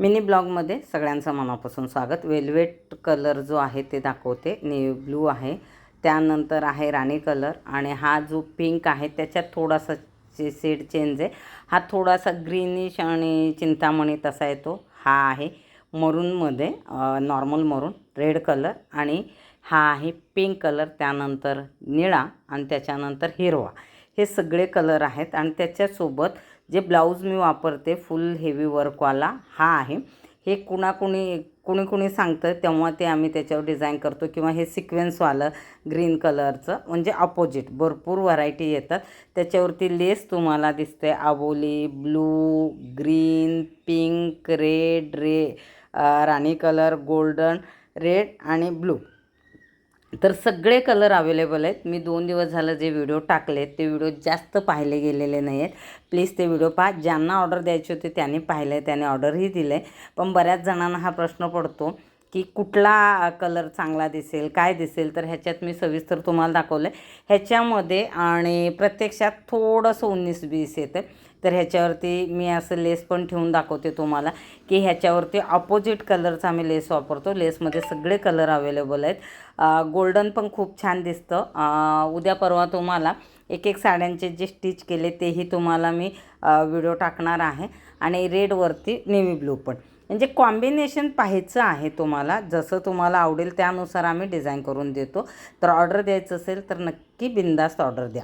Mini ब्लॉगमध्ये सगळ्यांचं मनापासून स्वागत. वेल्वेट कलर जो आहे ते दाखवते. नेव्ही ब्लू आहे. त्यानंतर आहे राणी कलर आणि हा जो पिंक आहे त्याच्यात थोडासा चे शेड चेंज आहे हा थोडासा ग्रीनिश आणि चिंतामणी तसा येतो. हा आहे मरूनमध्ये नॉर्मल मरून रेड कलर आणि हा आहे पिंक कलर त्यानंतर निळा आणि त्याच्यानंतर हिरवा. हे सगळे कलर आहेत आणि त्याच्यासोबत जे ब्लाऊज मी वापरते फुल हेवी वर्कवाला हा आहे. हे कुणाकुणी कुणी कुणी सांगतं तेव्हा ते आम्ही त्याच्यावर डिझाईन करतो किंवा हे सिक्वेन्सवालं ग्रीन कलरचं म्हणजे अपोजिट भरपूर व्हरायटी येतात. त्याच्यावरती लेस तुम्हाला दिसते आबोली ब्लू ग्रीन पिंक रेड रे राणी कलर गोल्डन रेड आणि ब्लू तर सगळे कलर अवेलेबल आहेत. मी दोन दिवस झालं जे व्हिडिओ टाकले ते व्हिडिओ जास्त पाहिले गेलेले नाही आहेत प्लीज ते व्हिडिओ पहा. ज्यांना ऑर्डर द्यायची होती त्यांनी पाहिलं आहे त्याने ऑर्डरही दिले पण बऱ्याच जणांना हा प्रश्न पडतो की कुठला कलर चांगला दिसेल काय दिसेल तर ह्याच्यात मी सविस्तर तुम्हाला दाखवलं आहे ह्याच्यामध्ये आणि प्रत्यक्षात थोडंसं उन्नीस बीस येतं तर ह्याच्यावरती मी असं लेस पण ठेवून दाखवते तुम्हाला की ह्याच्यावरती अपोजिट कलरचा आम्ही लेस वापरतो. लेसमध्ये सगळे कलर अवेलेबल आहेत. गोल्डन पण खूप छान दिसतं. उद्या परवा तुम्हाला एक एक साड्यांचे जे स्टिच केले तेही तुम्हाला मी व्हिडिओ टाकणार आहे. आणि रेडवरती नेव्ही ब्लू पण. म्हणजे कॉम्बिनेशन पाहायचं आहे तुम्हाला. जसं तुम्हाला आवडेल त्यानुसार आम्ही डिझाईन करून देतो. तर ऑर्डर द्यायचं असेल तर नक्की बिंदास्त ऑर्डर द्या.